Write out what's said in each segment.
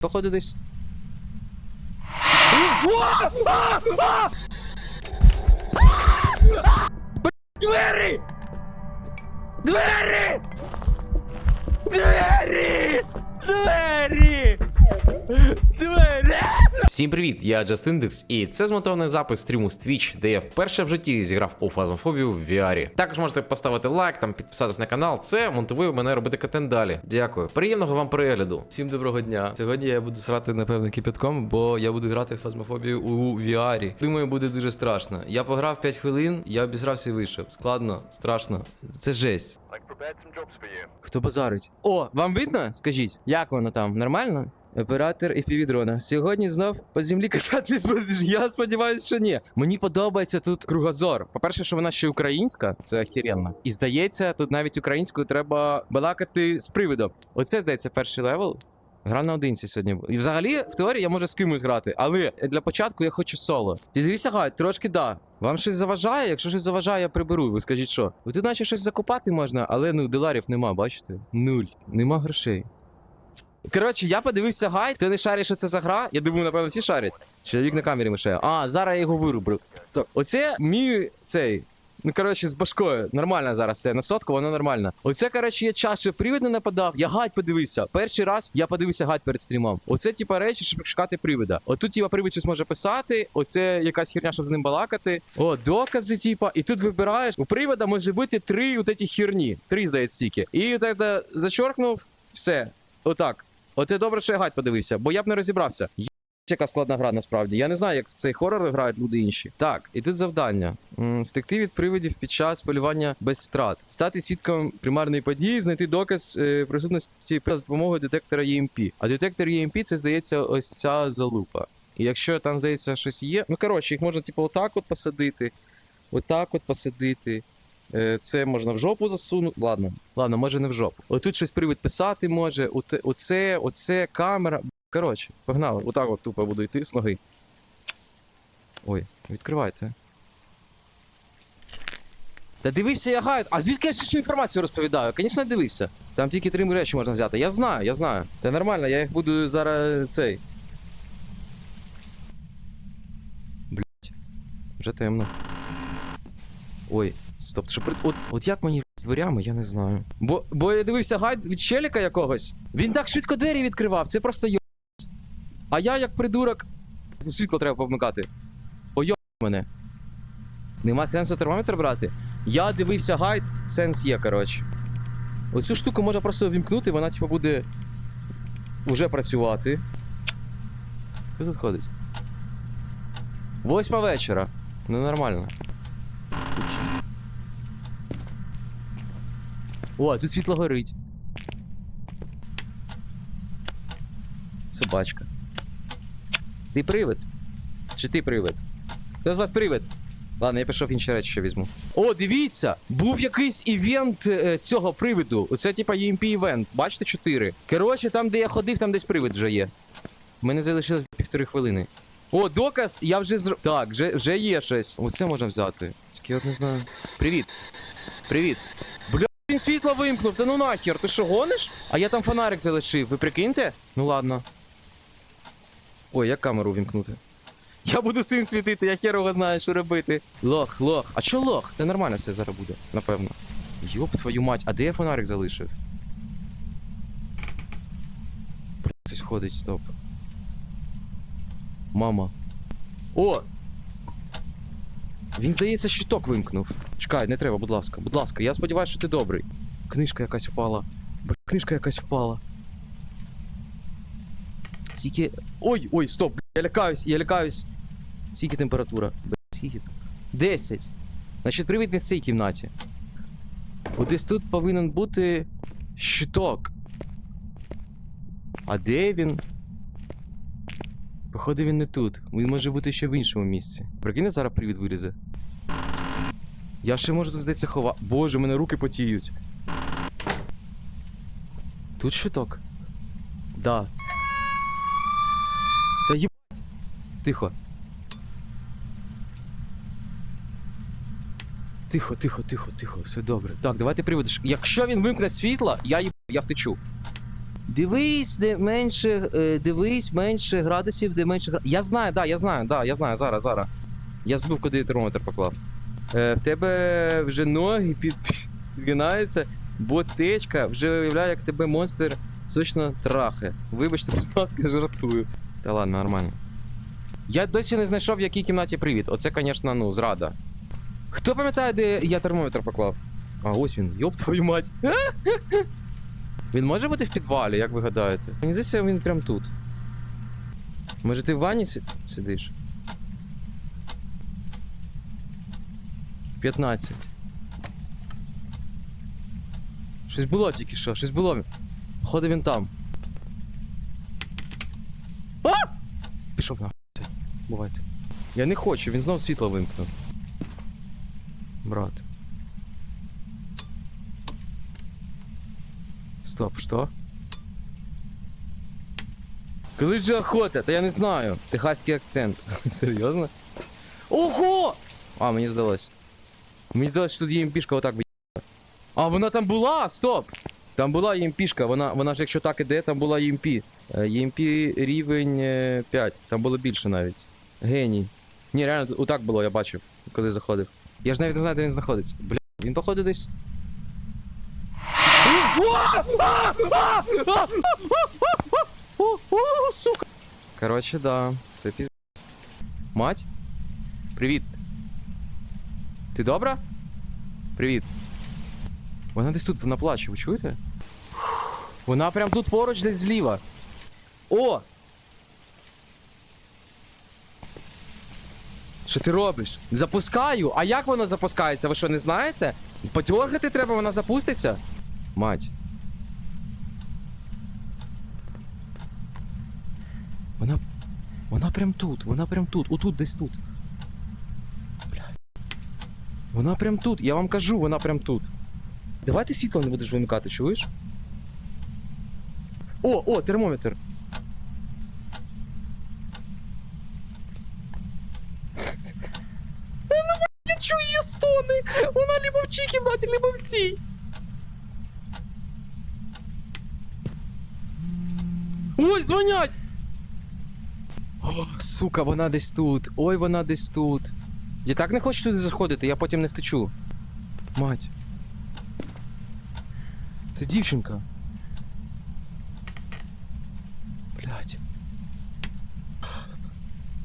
Походу десь. Двері! Двері! Двері! Двері! Двері! Всім привіт, я Джастиндекс, і це змонтований запис стріму з Twitch, де я вперше в житті зіграв у фазмофобію в VR. Також можете поставити лайк, там підписатись на канал. Це мотивує мене робити контент далі. Дякую. Приємного вам перегляду. Всім доброго дня. Сьогодні я буду срати, напевно, кипятком, бо я буду грати в фазмофобію у VR. Думаю, буде дуже страшно. Я пограв 5 хвилин, я обісрався і вийшов. Складно, страшно. Це жесть. Хто базарить? О, вам видно? Скажіть, як воно там? Нормально? Оператор і дрона. Сьогодні знов по землі кататись будеш. Я сподіваюся, що ні. Мені подобається тут кругозор. По-перше, що вона ще українська, це охеренно. І здається, тут навіть українською треба балакати з привидом. Оце здається перший левел. Гра на одинці сьогодні. І взагалі, в теорії я можу з кимось грати, але для початку я хочу соло. Ти дивіться, гай, трошки да. Вам щось заважає? Якщо щось заважає, я приберу. Ви скажіть, що? Ви тут наче щось закупати можна, але ну доларів нема, бачите? Нуль. Нема грошей. Коротше, я подивився гайд. Ти не шариш, що це за гра? Я думаю, напевно, всі шарять. Чоловік на камері мишає. А, зараз я його вирублю. Так, оце мій цей. Ну, коротше, з башкою. Нормально зараз це на сотку, воно нормально. Оце, коротше, я час, що привид не нападав. Я гайд подивився. Перший раз я подивився гайд перед стрімом. Оце, типа, речі, щоб шукати привида. Отут, типа, привид щось може писати. Оце якась херня, щоб з ним балакати. О, докази, типа. І тут вибираєш. У привода може бути три от ці херні. Три, здається, стільки. І так зачоркнув, все. Отак. І добре, що я гайд подивився, бо я б не розібрався. Є яка складна гра насправді. Я не знаю, як в цей хорор грають люди інші. Так, і тут завдання: втекти від привидів під час полювання без втрат, стати свідком примарної події, знайти доказ е, присутності за допомогою детектора EMP. А детектор EMP це здається ось ця залупа. І якщо там здається щось є, ну коротше, їх можна типу отак от посадити, отак от посадити. Е, Це можна в жопу засунути. Ладно, ладно, може не в жопу. Отут щось привид писати може. Оце, оце камера. Коротше, погнали. Отак от тупо буду йти з ноги. Ой, відкривайте. Та дивився я гайд. А звідки я всю інформацію розповідаю? Звісно, дивився. Там тільки три речі можна взяти. Я знаю, я знаю. Та нормально, я їх буду зараз цей. Блять. Вже темно. Ой, стоп, що при... от, от як мені з дверями, я не знаю. Бо, бо я дивився гайд від челіка якогось. Він так швидко двері відкривав, це просто йо. А я як придурок. Світло треба повмикати. Ой, мене. Нема сенсу термометр брати. Я дивився гайд, сенс є, коротше. Оцю штуку можна просто вімкнути, вона, типу, буде уже працювати. Що тут ходить? Восьма вечора. Ну нормально. Тут що? О, тут світло горить. Собачка. Ти привид? Чи ти привид? Хто з вас привид? Ладно, я пішов інші речі ще візьму. О, дивіться! Був якийсь івент е, цього привиду. Оце типа EMP івент. Бачите, 4. Коротше, там, де я ходив, там десь привид вже є. У мене залишилось півтори хвилини. О, доказ! Я вже зр... Так, вже, вже є щось. Оце можна взяти. Тільки я не знаю. Привіт. Привіт. Бля, він світло вимкнув, та ну нахер, ти що гониш? А я там фонарик залишив, ви прикиньте? Ну ладно. Ой, як камеру вімкнути? Я буду цим світити, я хер знаю, що робити. Лох, лох. А чо лох? Та нормально все зараз буде, напевно. Йоп твою мать, а де я фонарик залишив? Хтось ходить, стоп. Мама. О! Він, здається, щиток вимкнув. Чекай, не треба, будь ласка, будь ласка, я сподіваюся, що ти добрий. Книжка якась впала. Книжка якась впала. Скільки. Ой, ой, стоп, я лякаюсь, я лякаюсь. Скільки температура? Бля, скільки там? 10. Значить, привід не в цій кімнаті. От десь тут повинен бути щиток. А де він? Походу він не тут. Він може бути ще в іншому місці. Прикинь, зараз привід вилізе. Я ще можу тут здається хова. Боже, мене руки потіють. Тут щиток? Да. Та єбать. Тихо. Тихо, тихо, тихо, тихо, все добре. Так, давайте приводиш. Якщо він вимкне світло, я їб... я втечу. Дивись, де менше, е, дивись, менше градусів, де менше. Я знаю, да, я знаю, да, я знаю, зараз, зараз. Я збив, куди термометр поклав. Е, в тебе вже ноги під, підгинаються, бо течка вже уявляє, як тебе монстр сочно трахає. Вибачте, будь ласка, жартую. Та ладно, нормально. Я досі не знайшов, в якій кімнаті привіт. Оце, звісно, ну, зрада. Хто пам'ятає, де я термометр поклав? А, ось він, йоп твою мать. Він може бути в підвалі, як ви гадаєте? Мені здається, він прям тут. Може, ти в ванні си- сидиш? 15. Щось було тільки що, щось було. Ходив він там. А! Пішов нахуй. Бувайте. Я не хочу, він знов світло вимкнув. Брат. Стоп, что? Коли же охота? Та я не знаю. Техаський акцент. Серйозно? Ого! А, мені здалось. Мені здалось, що тут є імпішка отак виїхала. А, вона там була! Стоп! Там була ємпішка, вона, вона ж якщо так іде, там була ємп. Ємп рівень е, 5, там було більше навіть. Геній. Ні, реально, отак було, я бачив, коли заходив. Я ж навіть не знаю, де він знаходиться. Бля, він походу десь. Сука. Короче, да, це піздець. Мать? Привіт. Ти добра? Привіт. Вона десь тут, вона плаче, ви чуєте? Вона прям тут поруч десь зліва. О! Що ти робиш? Запускаю. А як воно запускається? Ви що, не знаєте? Подергати треба, вона запуститься? Мать. Вона. Вона прям тут, вона прям тут, отут десь тут. Блядь. Вона прям тут, я вам кажу, вона прям тут. Давай ти світло не будеш вимикати, чуєш? О, о, термометр. Ну, я чую її стони. Вона либо в цій кімнаті, либо в цій. Ой, дзвонять! О, сука, вона десь тут. Ой, вона десь тут. Я так не хочу туди заходити, я потім не втечу. Мать. Це дівчинка. Блять.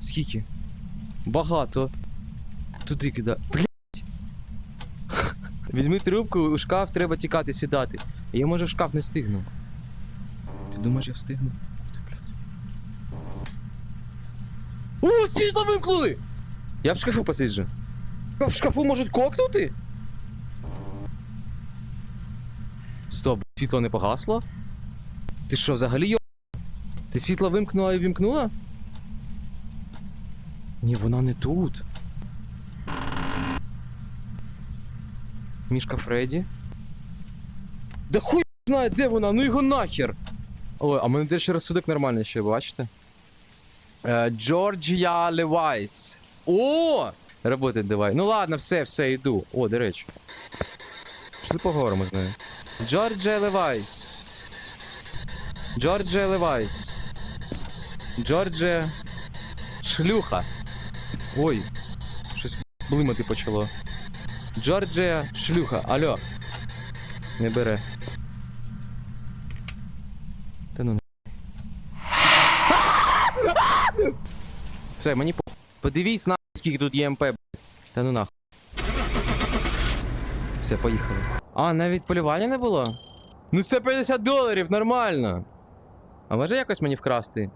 Скільки? Багато. Туди кида. Блять. Візьми трубку, у шкаф треба тікати, сідати. Я може в шкаф не встигну. Ти думаєш, я встигну? О, світло вимкнули! Я в шкафу посиджу. В шкафу можуть кокнути? Стоп, світло не погасло? Ти що, взагалі йо? Ти світло вимкнула і вимкнула? Ні, вона не тут. Мішка Фредді. Да хуй знає, де вона, ну його нахер. Ой, а в мене де ще розсудок нормальний ще, бачите? Е, Джорджія Левайс. О! Работать давай. Ну ладно, все, все, йду. О, до речі. Пішли поговоримо з нею. Джорджія Левайс. Джорджія Левайс. Джорджія. Шлюха. Ой. Щось блимати почало. Джорджія Шлюха. Алло. Не бере. Та ну. Все, мені по. Подивись на скільки тут є МП, блядь. Та ну нахуй. Все, поїхали. А, навіть полювання не було? Ну 150 доларів, нормально. А може якось мені вкрасти?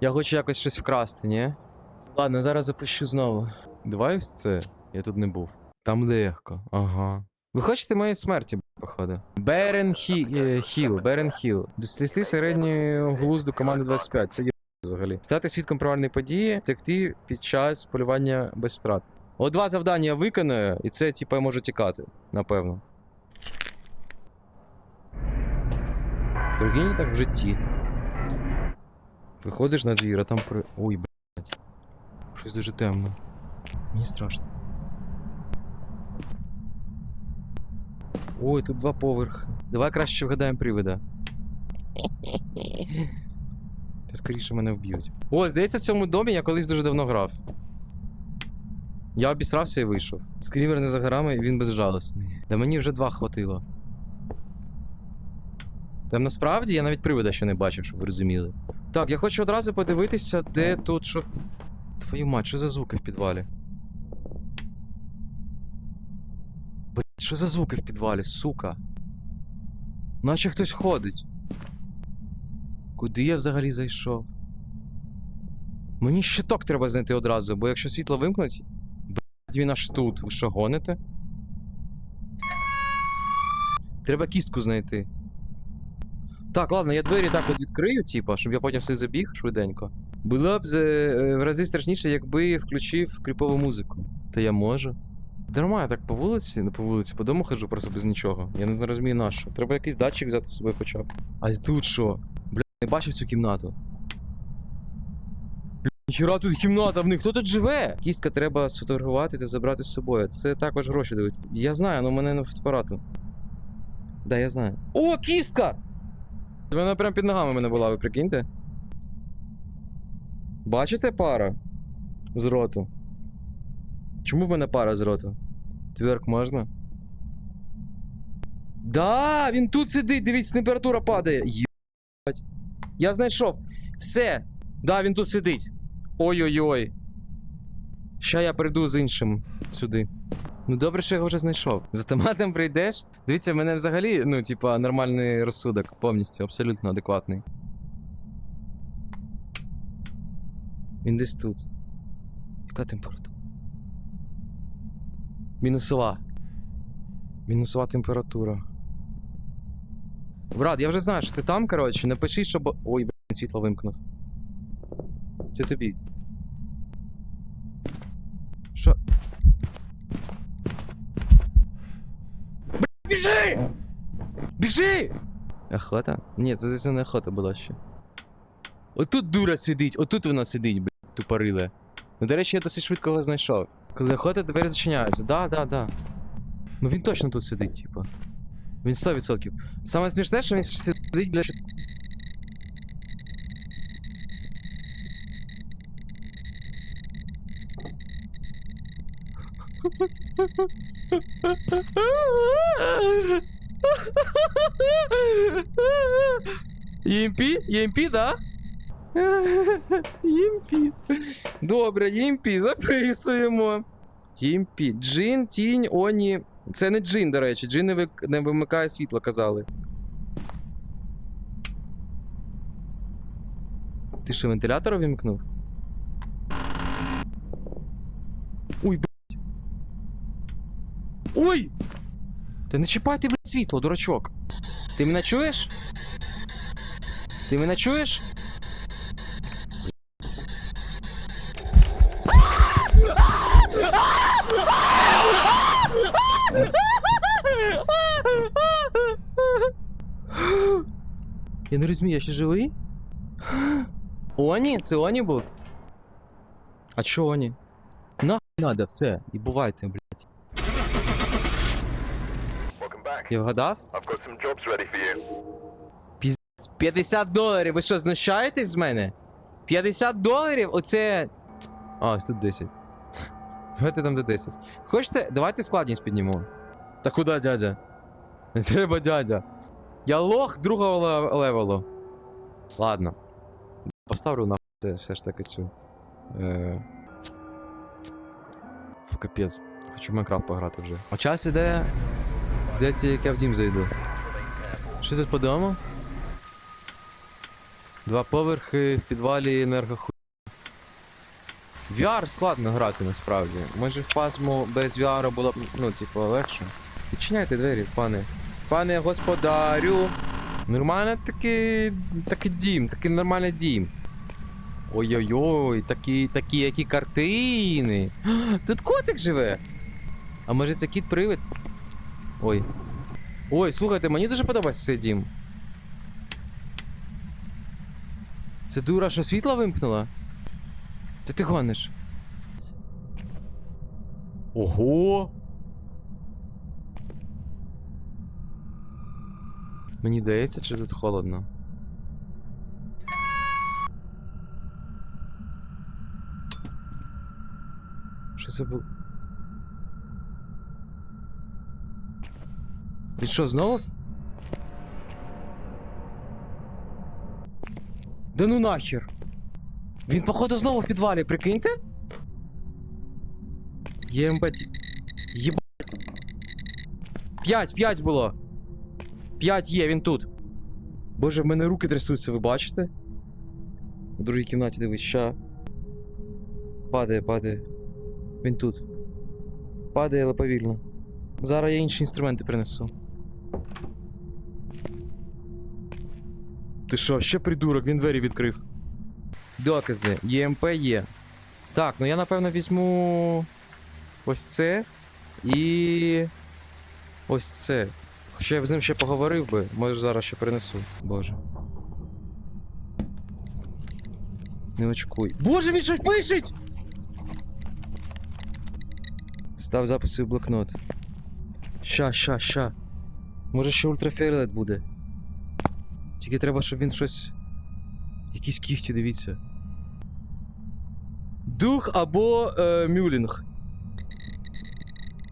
Я хочу якось щось вкрасти, ні? Ладно, зараз запущу знову. Давай ось це. Я тут не був. Там легко, ага. Ви хочете моєї смерті, походу? Берен е, Хіл, Берен Хіл. Дослісти середньої глузду команди 25. Це є взагалі. Стати свідком провальної події, втекти під час полювання без втрат. О, два завдання я виконую, і це, типа, я можу тікати, напевно. Прикиньте так в житті. Виходиш на двір, а там при. Ой, блядь. Щось дуже темно. Мені страшно. Ой, тут два поверхи. Давай краще вгадаємо привида. Та скоріше мене вб'ють. О, здається, в цьому домі я колись дуже давно грав. Я обісрався і вийшов. Скрімер не за горами, він безжалісний. Да мені вже два хватило. Там насправді я навіть привида ще не бачив, щоб ви розуміли. Так, я хочу одразу подивитися, де тут що. Твою мать, що за звуки в підвалі? Блять, що за звуки в підвалі, сука? Наче хтось ходить. Куди я взагалі зайшов? Мені щиток треба знайти одразу, бо якщо світло вимкнуть. Блять, він аж тут. Ви що гоните? Треба кістку знайти. Так, ладно, я двері так от відкрию, типа, щоб я потім все забіг швиденько. Було б е, в рази страшніше, якби включив кріпову музику. Та я можу. Дарма, я так по вулиці, не по вулиці, по дому хожу просто без нічого. Я не розумію на що. Треба якийсь датчик взяти з собою хоча б. А тут що? Не бачив цю кімнату. Ніхіра тут кімната в них, хто тут живе? Кістка треба сфотографувати та забрати з собою. Це також гроші дають. Я знаю, але в мене не фотоапарату. Да, я знаю. О, кістка! Вона прям під ногами мене була, ви прикиньте. Бачите пара? З роту. Чому в мене пара з роту? Тверк можна? Да, він тут сидить, дивіться, температура падає. Єбать. Я знайшов. Все. Да, він тут сидить. Ой-ой-ой. Ща я прийду з іншим сюди. Ну добре, що я його вже знайшов. За томатом прийдеш? Дивіться, в мене взагалі, ну, типа, нормальний розсудок, повністю, абсолютно адекватний. Він десь тут. Яка температура? Мінусова. Мінусова температура. Брат, я вже знаю, що ти там, коротше, напиши, щоб. Ой, блін, світло вимкнув. Це тобі. Що? Блін, біжи! Біжи! Охота? Ні, це це не охота була ще. Отут дура сидить, отут вона сидить, блін, тупориле. Ну, до речі, я досить швидко його знайшов. Коли охота, двері зачиняються. Да, да, да. Ну він точно тут сидить, типа. Він 100%. Саме смішне, що він сидить, бля. ЄМП? ЄМП, да? ЄМП. Добре, ЄМП, записуємо. ЄМП. Джин, тінь, Оні. Це не джин, до речі. Джин не, вик... не вимикає світло, казали. Ти що, вентилятор вимкнув? Ой, блядь. Ой! Та не чіпай ти, блядь, світло, дурачок. Ти мене чуєш? Ти мене чуєш? Я не розумію, я ще живий? Оні? Це Оні був? А чо Оні? Нахуй надо, все, і бувайте, блядь. Я вгадав? I've got some jobs ready for you. 50 доларів, ви що, знущаєтесь з мене? 50 доларів? Оце. А, ось тут 10. Давайте там до 10. Хочете, давайте складність підніму. Та куди, дядя? Не треба, дядя. Я лох другого левелу. Ладно. Поставлю на все ж таки цю. Е... Фу, капець. Хочу в Майнкрафт пограти вже. А час іде. Здається, як я в дім зайду. Що тут по дому? Два поверхи в підвалі енергоху. VR складно грати насправді. Може фазму без VR було б, ну, типу, легше. Відчиняйте двері, пане. Пане господарю. Нормально такий. такий дім, такий нормальний дім. Ой-ой-ой, такі, такі, які картини. Тут котик живе. А може це кіт привид? Ой. Ой, слухайте, мені дуже подобається цей дім. Це дура, що світло вимкнула? Та ти гониш. Ого! Мені здається, чи тут холодно. Що це було? І що, знову? Да ну нахер! Він, походу, знову в підвалі, прикиньте? Ємбать. Ем Єбать. П'ять, п'ять було! П'ять є, він тут. Боже, в мене руки трясуться, ви бачите? У другій кімнаті дивись, ща. Падає, падає. Він тут. Падає, але повільно. Зараз я інші інструменти принесу. Ти що, ще придурок, він двері відкрив. Докази. ЄМП є. Так, ну я напевно візьму ось це і. Ось це. Хоча я б з ним ще поговорив би, може зараз ще принесу. Боже. Не очкуй. Боже, він щось пишеть! Став записи в блокнот. Ща, ща, ща. Може ще ультрафіолет буде. Тільки треба, щоб він щось. Якісь кіхті, дивіться. Дух або е, мюлінг.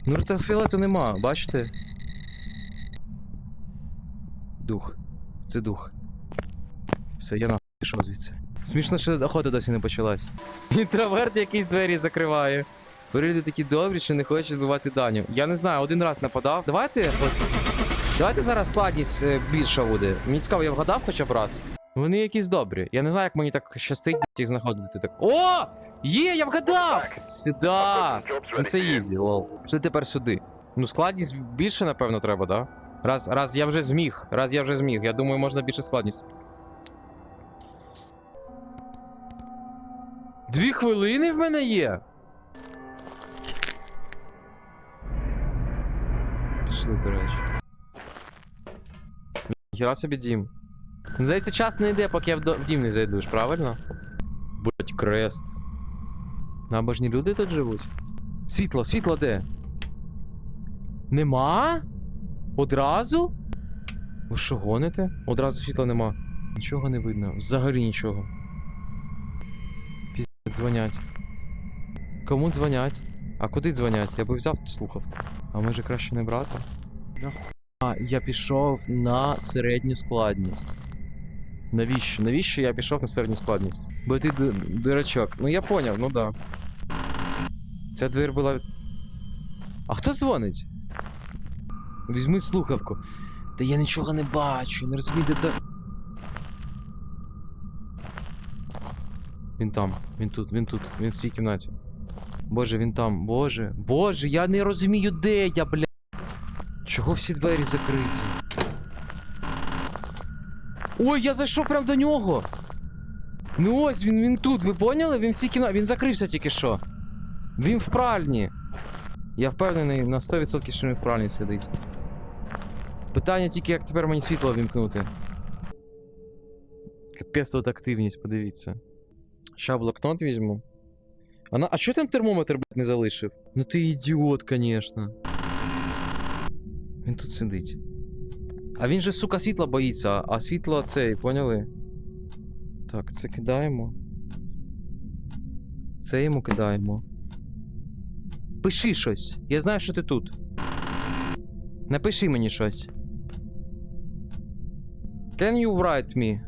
Ну, ультрафіолету нема, бачите? Дух. Це дух. Все, я нахуй звідси. Смішно, що охота досі не почалась. Інтроверт якийсь двері закриває. Люди такі добрі, що не хочуть вбивати Даню. Я не знаю, один раз нападав. Давайте, от. Давайте зараз складність е, більша буде. Мені цікаво, я вгадав хоча б раз. Вони якісь добрі. Я не знаю, як мені так щастить їх знаходити. Так. О! Є, я вгадав! Сюди! Ну це ізі, лол. Що тепер сюди? Ну, складність більше, напевно, треба, да? Раз, раз я вже зміг. Раз я вже зміг. Я думаю, можна більше складність. Дві хвилини в мене є. Пішли, до речі. Хіра собі дім. Здається, час не йде, поки я в, до- в дім не зайду ж, правильно? Будь крест. Набожні люди тут живуть. Світло, світло де? Нема? Одразу? Ви що гоните? Одразу світла нема. Нічого не видно. Взагалі нічого. Піздець дзвонять. Кому дзвонять? А куди дзвонять? Я би взяв слухавку. А може краще не брати? А, я пішов на середню складність. Навіщо? Навіщо я пішов на середню складність? Бо ти дурачок. Ну я поняв, ну да. Ця двір була. А хто дзвонить? Візьми слухавку. Та я нічого не бачу, не розумію, де це. Він там, він тут, він тут, він в цій кімнаті. Боже, він там, боже, боже, я не розумію, де я, блядь. Чого всі двері закриті? Ой, я зайшов прямо до нього. Ну ось він, він тут, ви поняли? Він в цій кімнаті, він закрився тільки що. Він в пральні. Я впевнений на 100% що він в пральні сидить. Питання тільки, як тепер мені світло вімкнути. Капець тут активність, подивіться. Ща блокнот візьму. А, на... а чого там термометр, блядь, не залишив? Ну ти ідіот, конечно. Він тут сидить. А він же, сука, світла боїться, а світло цей, поняли? Так, це кидаємо. Це йому кидаємо. Пиши щось. Я знаю, що ти тут. Напиши мені щось. Can you write me?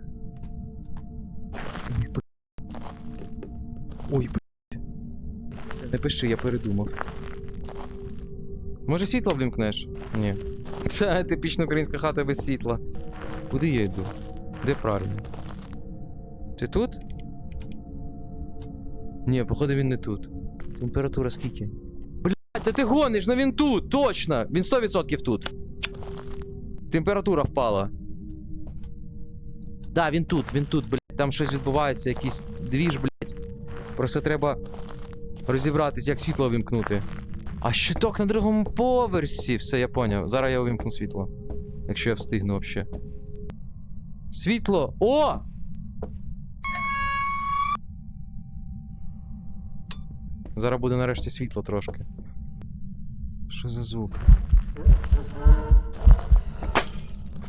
Ой, блядь. Все, не пиши, я передумав. Може світло ввімкнеш? Ні. Це типічна українська хата без світла. Куди я йду? Де правильно? Ти тут? Ні, походу він не тут. Температура скільки? Блядь, та ти гониш, ну він тут, точно! Він 100% тут. Температура впала. Да, він тут, він тут, блядь. Там щось відбувається, якийсь двіж, блядь. Просто треба розібратись, як світло вимкнути. А щиток на другому поверсі. Все, я поняв. Зараз я увімкну світло. Якщо я встигну взагалі. Світло! О! Зараз буде нарешті світло трошки. Що за звук?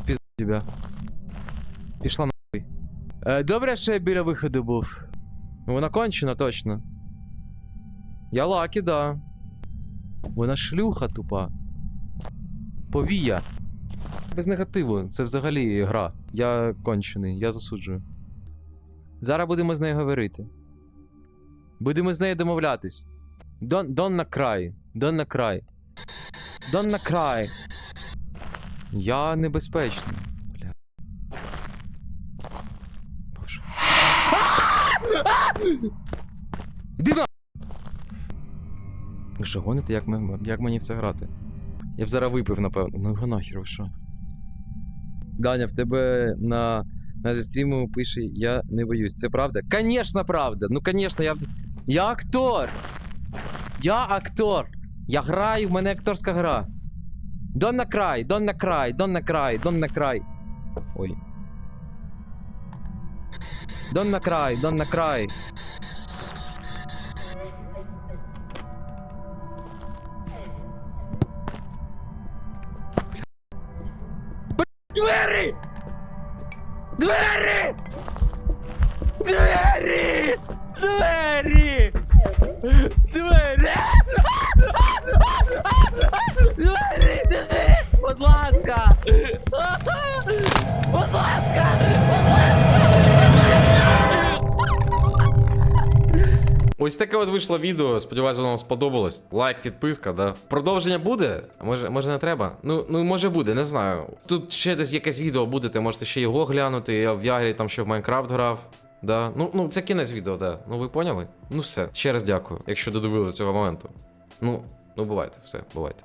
Впізд тебе. Пішла нахуй. Е, добре, що я біля виходу був. Вона кончена точно. Я лакі, да. Вона шлюха тупа. Повія. Без негативу, це взагалі гра. Я кончений, я засуджую. Зараз будемо з нею говорити. Будемо з нею домовлятись. Дон, дон на край. Дон на край. Дон на край. Я небезпечний. Бля. Боже. Іди на! Ви що гоните, як, ми, як мені в це грати? Я б зараз випив, напевно. Ну його нахер, ви що? Даня, в тебе на, на стріму пише Я не боюсь. Це правда? Конечно, правда. Ну, конечно, я. Я актор. Я актор. Я граю, в мене акторська гра. Дон на край, дон край, дон на край, дон край. Ой. Дон на край, дон на край. Двері! Двері! Двері! Двері! Двері! Двері! Біжи! Будь ласка! Будь ласка! Ось таке от вийшло відео. Сподіваюся, воно вам сподобалось. Лайк, підписка, да. Продовження буде? А може, може не треба? Ну, ну може буде, не знаю. Тут ще десь якесь відео буде, можете ще його глянути. Я в Ягрі там ще в Майнкрафт грав. Да. Ну, ну це кінець відео, да. Ну ви поняли? Ну все. Ще раз дякую, якщо додивилися до цього моменту. Ну, ну бувайте, все, бувайте.